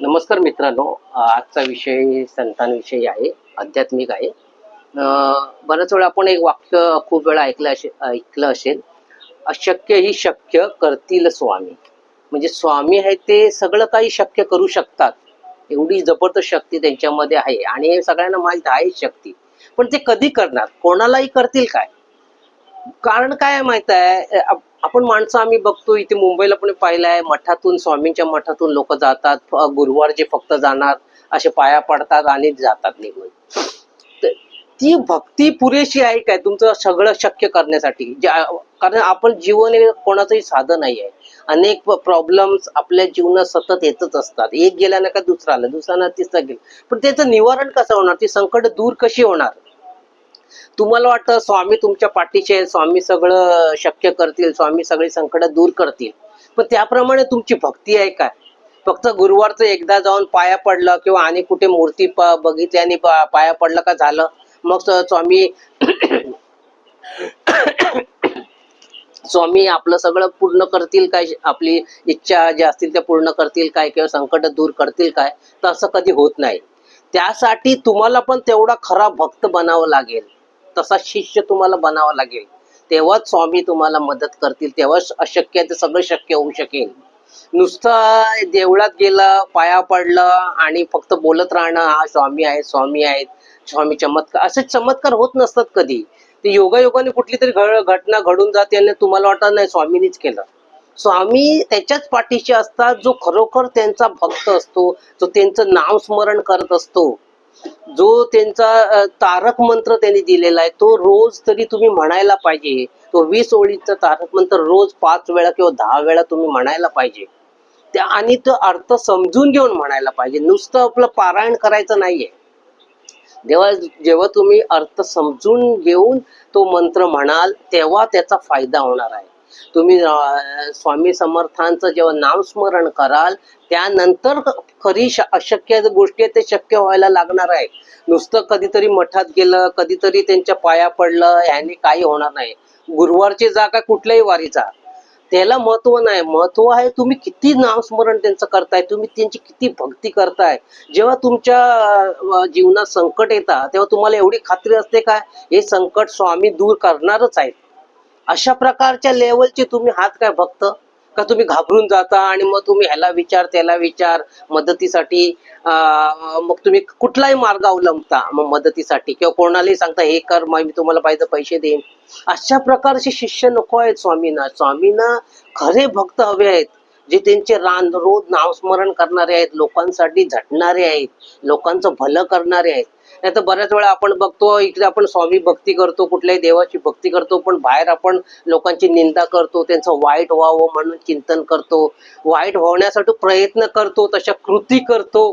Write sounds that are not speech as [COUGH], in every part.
नमस्कार मित्रांनो आजचा विषय संतांविषयी आहे आध्यात्मिक आहे. बऱ्याच वेळा आपण एक वाक्य खूप वेळा ऐकलं असे ऐकलं असेल अशक्य ही शक्य करतील स्वामी. म्हणजे स्वामी आहे ते सगळं काही शक्य करू शकतात. एवढी जबरदस्त शक्ती त्यांच्यामध्ये आहे आणि हे सगळ्यांना माहीत आहे शक्ती. पण ते कधी करणार? कोणालाही करतील काय? कारण काय माहीत आहे? आपण माणसं आम्ही बघतो इथे मुंबईला पण पाहिलं आहे मठातून स्वामींच्या मठातून लोक जातात गुरुवार गुरुवारचे फक्त जाणार असे पाया पडतात आणि जातात निघून. तर ती भक्ती पुरेशी आहे काय? तुमचं सगळं शक्य करण्यासाठी. कारण आपण जीवन हे कोणाचंही साधन नाही आहे अनेक प्रॉब्लेम्स आपल्या जीवनात सतत येतच असतात. एक गेल्यानं का दुसरा आला दुसरा ना तिसरा गेला. पण त्याचं निवारण कसं होणार? ती संकट दूर कशी होणार? तुम्हाला वाटतं स्वामी तुमच्या पाठीचे स्वामी सगळं शक्य करतील स्वामी सगळी संकट दूर करतील. पण त्याप्रमाणे तुमची भक्ती आहे काय? फक्त गुरुवारचं एकदा जाऊन पाया पडलं किंवा आणि कुठे मूर्ती बघितली आणि पाया पडलं का झालं मग स्वामी [COUGHS] स्वामी आपलं सगळं पूर्ण करतील काय? आपली इच्छा ज्या असतील त्या पूर्ण करतील काय? किंवा संकट दूर करतील काय? तर असं कधी होत नाही. त्यासाठी तुम्हाला पण तेवढा खरा भक्त बनावं लागेल. तसा शिष्य तुम्हाला बनावा लागेल. तेव्हाच स्वामी तुम्हाला मदत करतील तेव्हाच अशक्य आहे ते सगळं शक्य होऊ शकेल. नुसतं देवळात गेलं पाया पडलं आणि फक्त बोलत राहणं हा स्वामी आहेत स्वामी आहेत स्वामी चमत्कार. असे चमत्कार होत नसतात कधी. ते योगायोगाने कुठली तरी घटना घडून जाते आणि तुम्हाला वाटत नाही स्वामीनीच केलं. स्वामी त्याच्याच पाठीशी असतात जो खरोखर त्यांचा भक्त असतो जो त्यांचं नाव स्मरण करत असतो. जो त्यांचा तारक मंत्र त्यांनी दिलेला आहे तो रोज तरी तुम्ही म्हणायला पाहिजे. तो वीस ओळीचा तारक मंत्र रोज पाच वेळा किंवा दहा वेळा तुम्ही म्हणायला पाहिजे. त्या आणि तो अर्थ समजून घेऊन म्हणायला पाहिजे. नुसतं आपलं पारायण करायचं नाहीये. जेव्हा जेव्हा तुम्ही अर्थ समजून घेऊन तो मंत्र म्हणाल तेव्हा त्याचा फायदा होणार आहे. तुम्ही स्वामी समर्थांचं जेव्हा नामस्मरण कराल त्यानंतर खरी अशक्य गोष्टी आहेत ते शक्य व्हायला लागणार आहे. नुसतं कधीतरी मठात गेलं कधीतरी त्यांच्या पाया पडलं ह्याने काही होणार नाही. गुरुवारची जागा कुठल्याही वारीचा. त्याला महत्त्व नाही. महत्त्व आहे तुम्ही किती नामस्मरण त्यांचं करताय तुम्ही त्यांची किती भक्ती करताय. जेव्हा तुमच्या जीवनात संकट येतात तेव्हा तुम्हाला एवढी खात्री असते का हे संकट स्वामी दूर करणारच आहेत. अशा प्रकारच्या लेवलचे तुम्ही हात काय भक्त का तुम्ही घाबरून जाता आणि मग तुम्ही ह्याला विचार त्याला विचार मदतीसाठी मग तुम्ही कुठलाही मार्ग अवलंबता मग मदतीसाठी. किंवा कोणालाही सांगता हे कर मग मी तुम्हाला पाहिजे पैसे देईन. अशा प्रकारचे शिष्य नको आहेत स्वामींना. स्वामींना खरे भक्त हवे आहेत जे त्यांचे रान रोज नामस्मरण करणारे आहेत लोकांसाठी झटणारे आहेत लोकांचं भलं करणारे आहेत. नाही तर बऱ्याच वेळा आपण बघतो इकडे आपण स्वामी भक्ती करतो कुठल्याही देवाची भक्ती करतो पण बाहेर आपण लोकांची निंदा करतो त्यांचं वाईट व्हावं म्हणून चिंतन करतो. वाईट होण्यासाठी प्रयत्न करतो तशा कृती करतो.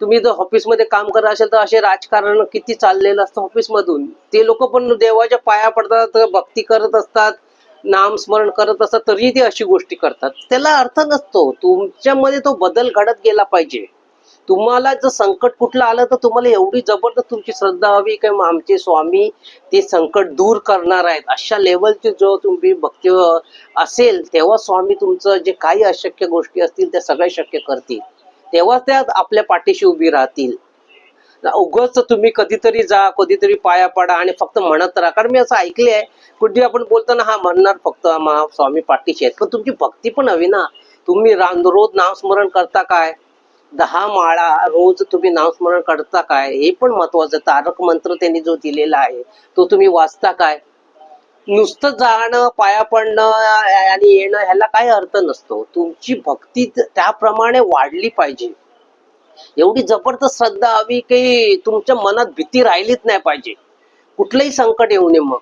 तुम्ही जर ऑफिसमध्ये काम करत असेल तर असे राजकारण किती चाललेलं असतं ऑफिसमधून. ते लोक पण देवाच्या पाया पडतात भक्ती करत असतात नामस्मरण करत असतात तरीही ते अशी गोष्टी करतात. त्याला अर्थ नसतो. तुमच्यामध्ये तो बदल घडत गेला पाहिजे. तुम्हाला जर संकट कुठलं आलं तर तुम्हाला एवढी जबरदस्त तुमची श्रद्धा हवी की मग आमचे स्वामी ते संकट दूर करणार आहेत. अशा लेवलची जो तुम्ही भक्ती असेल तेव्हा स्वामी तुमचं जे काही अशक्य गोष्टी असतील त्या सगळ्या शक्य करतील. तेव्हा त्या आपल्या पाठीशी उभी राहतील. उगच तुम्ही कधीतरी जा कधीतरी पाया पडा आणि फक्त म्हणत राहा. कारण मी असं ऐकले आहे कुठे आपण बोलताना हा म्हणणार फक्त महा स्वामी पाठीशी आहेत. पण तुमची भक्ती पण हवी ना. तुम्ही रान रोज नामस्मरण करता काय? दहा माळा रोज तुम्ही नामस्मरण करता काय? हे पण महत्वाचं. तारक मंत्र त्यांनी जो दिलेला आहे तो तुम्ही वाचता काय? नुसतं जाणं पाया पडणं आणि येणं ह्याला काही अर्थ नसतो. तुमची भक्ती त्याप्रमाणे वाढली पाहिजे. एवढी जबरदस्त श्रद्धा हवी की तुमच्या मनात भीती राहिलीच नाही पाहिजे. कुठलंही संकट येऊ नये मग.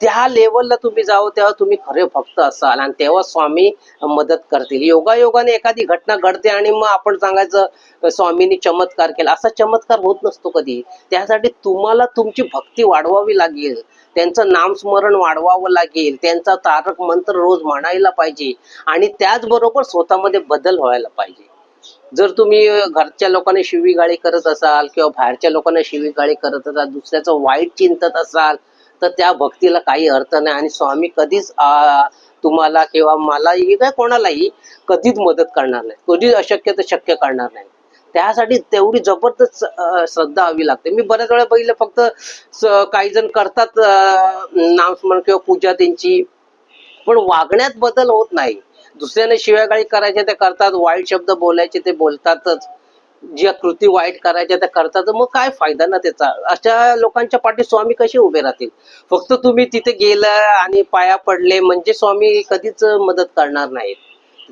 त्या लेवलला तुम्ही जावं तेव्हा तुम्ही खरे भक्त असाल. आणि तेव्हा स्वामी मदत करतील. योगायोगाने एखादी घटना घडते आणि मग आपण सांगायचं स्वामींनी चमत्कार केला. असा चमत्कार होत नसतो कधी. त्यासाठी तुम्हाला तुमची भक्ती वाढवावी लागेल. त्यांचं नामस्मरण वाढवावं लागेल. त्यांचा तारक मंत्र रोज म्हणायला पाहिजे. आणि त्याचबरोबर स्वतःमध्ये बदल व्हायला पाहिजे. जर तुम्ही घरच्या लोकांना शिवीगाळी करत असाल किंवा बाहेरच्या लोकांना शिवीगाळी करत असाल दुसऱ्याचं वाईट चिंतत असाल तर त्या भक्तीला काही अर्थ नाही. आणि स्वामी कधीच तुम्हाला किंवा मलाही काय कोणालाही कधीच मदत करणार नाही. कधीच अशक्य तर शक्य करणार नाही. त्यासाठी तेवढी जबरदस्त श्रद्धा हवी लागते. मी बऱ्याच वेळा बघितलं फक्त काही जण करतात नामस्मरण किंवा पूजा त्यांची. पण वागण्यात बदल होत नाही. दुसऱ्याने शिव्यागाळी करायचे ते करतात. वाईट शब्द बोलायचे ते बोलतातच. ज्या कृती वाईट करायच्या त्या करतात मग काय फायदा ना त्याचा? अशा लोकांच्या पाठी स्वामी कसे उभे राहतील? फक्त तुम्ही तिथे गेला आणि पाया पडले म्हणजे स्वामी कधीच मदत करणार नाहीत.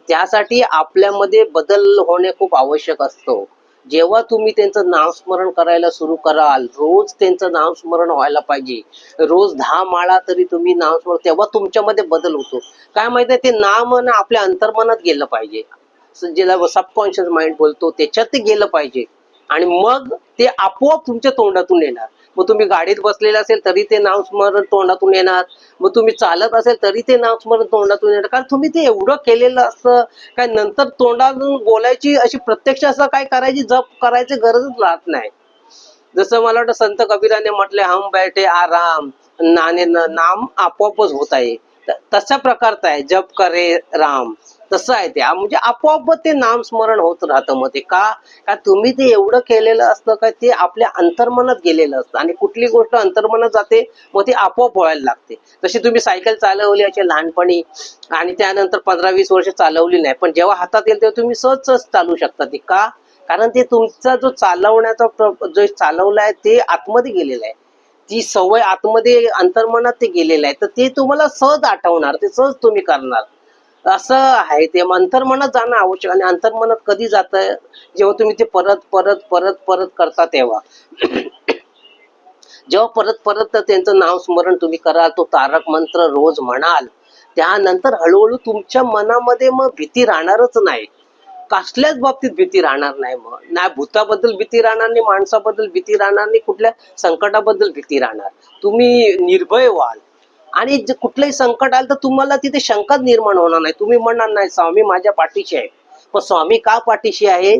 त्यासाठी आपल्यामध्ये बदल होणे खूप आवश्यक असतो. जेव्हा तुम्ही त्यांचं नामस्मरण करायला सुरू कराल रोज त्यांचं नामस्मरण व्हायला पाहिजे. रोज दहा माळा तरी तुम्ही नामस्मरण तेव्हा तुमच्यामध्ये बदल होतो. काय माहिती ते नाम आपल्या अंतर्मनात गेलं पाहिजे. ज्याला सबकॉन्शियस माइंड बोलतो त्याच्यात ते गेलं पाहिजे. आणि मग ते आपोआप तुमच्या तोंडातून येणार. मग तुम्ही गाडीत बसलेलं असेल तरी ते नामस्मरण तोंडातून येणार. मग तुम्ही चालत असेल तरी ते नामस्मरण तोंडातून येणार. कारण तुम्ही ते एवढं केलेलं असतं काय नंतर तोंडातून बोलायची अशी प्रत्यक्ष असं काय करायची जप करायची गरजच राहत नाही. जसं मला वाटतं संत कबीराने म्हटले हम बैठे आराम नाने नाम आपोआपच होत आहे. तशा प्रकारचा आहे. जप करे राम. तसं आहे ते. म्हणजे आपोआप ते नाम स्मरण होत राहतं मग ते. का? का तुम्ही ते एवढं केलेलं असतं का ते आपल्या अंतर्मनात गेलेलं असतं? आणि कुठली गोष्ट अंतर्मनात जाते मग ती आपोआप व्हायला लागते. जशी तुम्ही सायकल चालवली असे लहानपणी आणि त्यानंतर पंधरा वीस वर्ष चालवली नाही पण जेव्हा हातात येईल तेव्हा तुम्ही सहज सहज चालू शकता ती. का? कारण ते तुमचा जो चालवण्याचा जो चालवलाय ते आतमध्ये गेलेलं आहे. ती सवय आतमध्ये अंतर्मनात ते गेलेलं आहे. तर ते तुम्हाला सहज आठवणार ते सहज तुम्ही करणार. असं आहे. ते अंतर्मनात जाणं आवश्यक आणि अंतर्मनात कधी जात जेव्हा तुम्ही ते परत परत परत परत करता तेव्हा. जेव्हा परत परत त्यांचं नाव स्मरण तुम्ही कराल तो तारक मंत्र रोज म्हणाल. त्यानंतर हळूहळू तुमच्या मनामध्ये मग भीती राहणारच नाही. कसल्याच बाबतीत भीती राहणार नाही मग. नाही भूताबद्दल भीती राहणार नाही माणसाबद्दल भीती राहणार नाही कुठल्या संकटाबद्दल भीती राहणार. तुम्ही निर्भय व्हाल. आणि जे कुठलंही संकट आलं तर तुम्हाला तिथे शंकाच निर्माण होणार नाही. तुम्ही म्हणणार नाही स्वामी माझ्या पाठीशी आहे. पण स्वामी का पाठीशी आहे?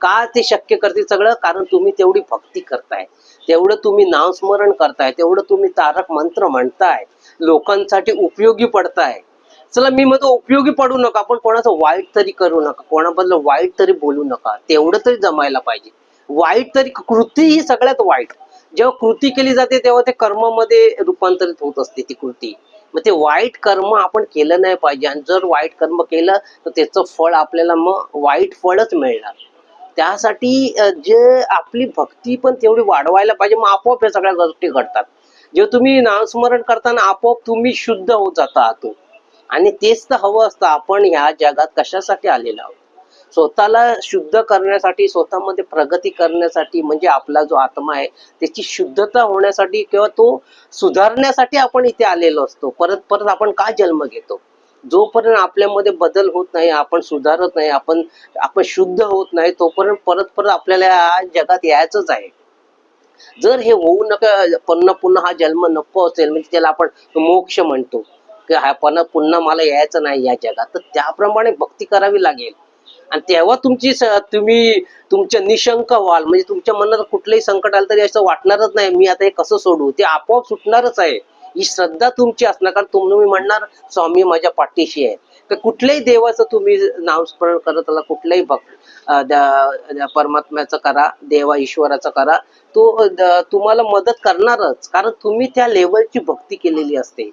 का ते शक्य करते सगळं? कारण तुम्ही तेवढी भक्ती करताय. तेवढं तुम्ही नामस्मरण करताय. तेवढं तुम्ही तारक मंत्र म्हणताय. लोकांसाठी उपयोगी पडताय. चला मी म्हणतो उपयोगी पडू नका पण कोणाचं वाईट तरी करू नका. कोणाबद्दल वाईट तरी बोलू नका. तेवढं तरी जमायला पाहिजे. वाईट तरी कृती ही सगळ्यात वाईट. जेव्हा कृती केली जाते तेव्हा ते कर्मामध्ये रूपांतरित होत असते ती कृती. मग ते वाईट कर्म आपण केलं नाही पाहिजे. आणि जर वाईट कर्म केलं तर त्याचं फळ आपल्याला मग वाईट फळच मिळणार. त्यासाठी जे आपली भक्ती पण तेवढी वाढवायला पाहिजे. मग आपोआप या सगळ्या गोष्टी घडतात. जेव्हा तुम्ही नामस्मरण करताना आपोआप तुम्ही शुद्ध होत जाता आतून. आणि तेच तर हवं असतं. आपण ह्या जगात कशासाठी आलेलो आहोत? स्वतःला शुद्ध करण्यासाठी स्वतःमध्ये प्रगती करण्यासाठी म्हणजे आपला जो आत्मा आहे त्याची शुद्धता होण्यासाठी किंवा तो सुधारण्यासाठी आपण इथे आलेलो असतो. परत परत आपण का जन्म घेतो? जोपर्यंत आपल्यामध्ये बदल होत नाही आपण सुधारत नाही आपण आपण शुद्ध होत नाही तोपर्यंत परत परत आपल्याला या जगात यायचंच आहे. जर हे होऊ नका पुन्हा पुन्हा हा जन्म नको असेल म्हणजे त्याला आपण मोक्ष म्हणतो. की हा पुन्हा मला यायचं नाही या जगात तर त्याप्रमाणे भक्ती करावी लागेल. आणि तेव्हा तुमची तुम्ही तुमच्या निशंक व्हाल. म्हणजे तुमच्या मनात कुठलंही संकट आलं तरी असं वाटणारच नाही मी आता हे कसं सोडू? ते आपोआप सुटणारच आहे. ही श्रद्धा तुमची असणार कारण तुम्ही म्हणणार स्वामी माझ्या पाठीशी आहे. तर कुठल्याही देवाचं तुम्ही नामस्मरण करत आला कुठल्याही भक्त परमात्म्याचं करा देवा ईश्वराचं करा. तो तुम्हाला मदत करणारच कारण तुम्ही त्या लेवलची भक्ती केलेली असते.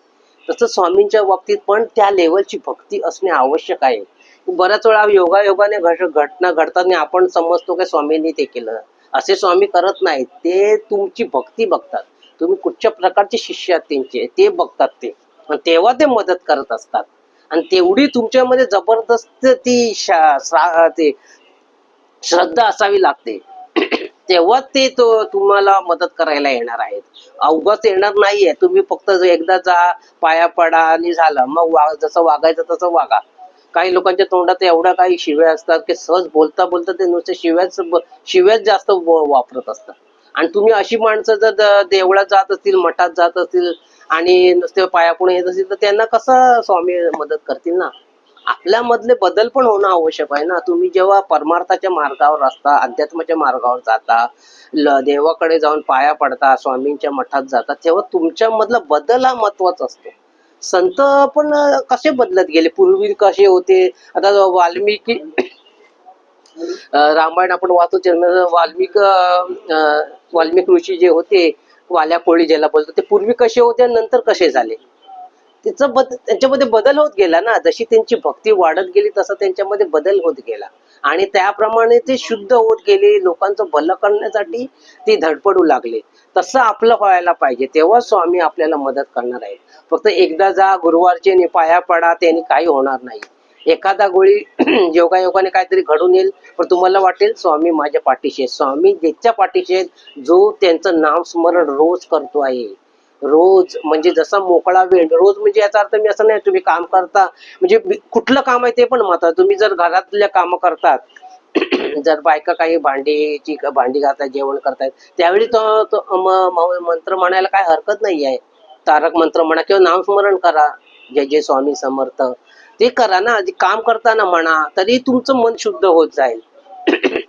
तसं स्वामींच्या बाबतीत पण त्या लेवलची भक्ती असणे आवश्यक आहे. बऱ्याच वेळा योगायोगाने घटना घडताना आपण समजतो की स्वामींनी ते केलं. असे स्वामी करत नाहीत. ते तुमची भक्ती बघतात. तुम्ही कुठच्या प्रकारचे शिष्य आहात त्यांचे ते बघतात ते. आणि तेव्हा ते मदत करत असतात. आणि तेवढी तुमच्यामध्ये जबरदस्त ती ते श्रद्धा असावी लागते. [CLEARS THROAT] तेव्हा ते तो तुम्हाला मदत करायला येणार आहेत. अवघच येणार नाहीये. तुम्ही फक्त एकदा जा पाया पडा आणि झालं. मग वा जसं वागायचं तसं वागा. काही लोकांच्या तोंडात एवढ्या काही शिव्या असतात की सहज बोलता बोलता ते नुसते शिव्याच शिव्याच जास्त वापरत असतात. आणि तुम्ही अशी माणसं जर देवळात जात असतील मठात जात असतील आणि नुसते पायापुणे येत असतील तर त्यांना कसं स्वामी मदत करतील ना? आपल्यामधले बदल पण होणं आवश्यक आहे ना? तुम्ही जेव्हा परमार्थाच्या मार्गावर असता अध्यात्माच्या मार्गावर जाता ल- देवाकडे जाऊन पाया पडता स्वामींच्या मठात जाता तेव्हा तुमच्या मधला बदल हा महत्त्वाचा असतो. संत पण कसे बदलत गेले? पूर्वी कसे होते? आता वाल्मिकी रामायण आपण वाचतो त्यामध्ये वाल्मिक वाल्मिक ऋषी जे होते वाल्या कोळी ज्याला बोलतो ते पूर्वी कसे होते आणि नंतर कसे झाले? तिचं बद त्यांच्यामध्ये बदल होत गेला ना. जशी त्यांची भक्ती वाढत गेली तसा त्यांच्यामध्ये बदल होत गेला. आणि त्याप्रमाणे ते शुद्ध होत गेले. लोकांचं भलं करण्यासाठी ते धडपडू लागले. तसं आपलं व्हायला पाहिजे. तेव्हा स्वामी आपल्याला मदत करणार आहे फक्त एकदा जा गुरुवारचे नि पाया पडा त्यांनी काही होणार नाही. एखादा गोळी [CLEARS THROAT] योगायोगाने काहीतरी घडून येईल पण तुम्हाला वाटेल स्वामी माझ्या पाठीशी आहेत. स्वामी ज्याच्या पाठीशी आहेत जो त्यांचं नाम स्मरण रोज करतो आहे. रोज म्हणजे जसा मोकळा वेळ रोज म्हणजे याचा अर्थ मी असं नाही तुम्ही काम करता म्हणजे कुठलं काम आहे ते पण महत्वाचं तुम्ही जर घरातल्या कामं करतात [COUGHS] जर बायका काही भांडीची भांडी घालतात जेवण करतायत त्यावेळी तो तो मंत्र म्हणायला काय हरकत नाही आहे तारक मंत्र म्हणा किंवा नामस्मरण करा. जय जय स्वामी समर्थ. ते करा ना काम करताना म्हणा तरी तुमचं मन शुद्ध होत जाईल. [COUGHS]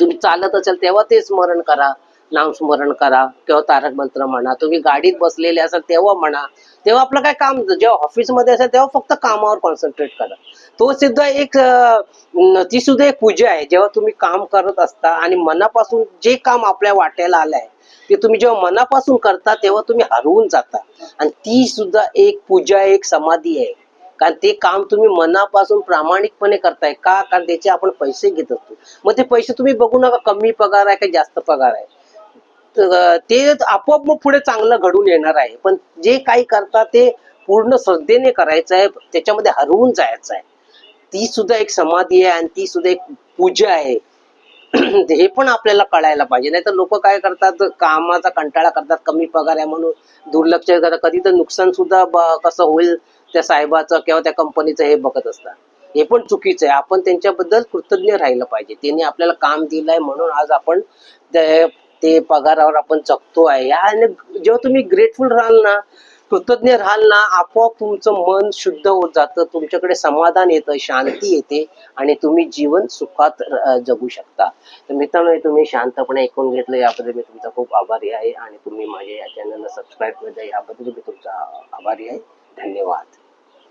तुम्ही चालत असाल तेव्हा ते स्मरण करा नाम स्मरण करा किंवा तारक मंत्र म्हणा. तुम्ही गाडीत बसलेले असाल तेव्हा म्हणा. तेव्हा आपलं काय काम जेव्हा ऑफिसमध्ये असेल तेव्हा फक्त कामावर कॉन्सन्ट्रेट करा. तो सुद्धा एक ती सुद्धा एक पूजा आहे. जेव्हा तुम्ही काम करत असता आणि मनापासून जे काम आपल्या वाट्याला आहे ते तुम्ही जेव्हा मनापासून करता तेव्हा तुम्ही हरवून जाता. आणि ती सुद्धा एक पूजा एक समाधी आहे. कारण ते काम तुम्ही मनापासून प्रामाणिकपणे करताय. का? कारण त्याचे आपण पैसे घेत असतो. मग ते पैसे तुम्ही बघू नका कमी पगार आहे का जास्त पगार आहे. तर ते आपोआप मग पुढे चांगलं घडून येणार आहे. पण जे काही करता ते पूर्ण श्रद्धेने करायचं आहे. त्याच्यामध्ये हरवून जायचं आहे. ती सुद्धा एक समाधी आहे आणि ती सुद्धा एक पूजा आहे. [CLEARS THROAT] हे पण आपल्याला कळायला पाहिजे. नाही तर लोक काय करतात? कामाचा कंटाळा करतात कमी पगार आहे म्हणून दुर्लक्ष करतात. कधी तर नुकसान सुद्धा कसं होईल त्या साहेबाचं किंवा त्या कंपनीचं हे बघत असतात. हे पण चुकीचं आहे. आपण त्यांच्याबद्दल कृतज्ञ राहिलं पाहिजे. त्यांनी आपल्याला काम दिलंय म्हणून आज आपण ते- पगारावर आपण जगतो आहे. या आणि जेव्हा तुम्ही ग्रेटफुल राहाल ना कृतज्ञ राहाल ना आपोआप तुमचं मन शुद्ध होत जातं तुमच्याकडे समाधान येतं शांती येते आणि तुम्ही जीवन सुखात जगू शकता. तर मित्रांनो तुम्ही शांतपणे ऐकून घेतलं याबद्दल मी तुमचा खूप आभारी आहे आणि तुम्ही माझ्या या चॅनलला सबस्क्राईब केलं याबद्दल मी तुमचा आभारी आहे. धन्यवाद.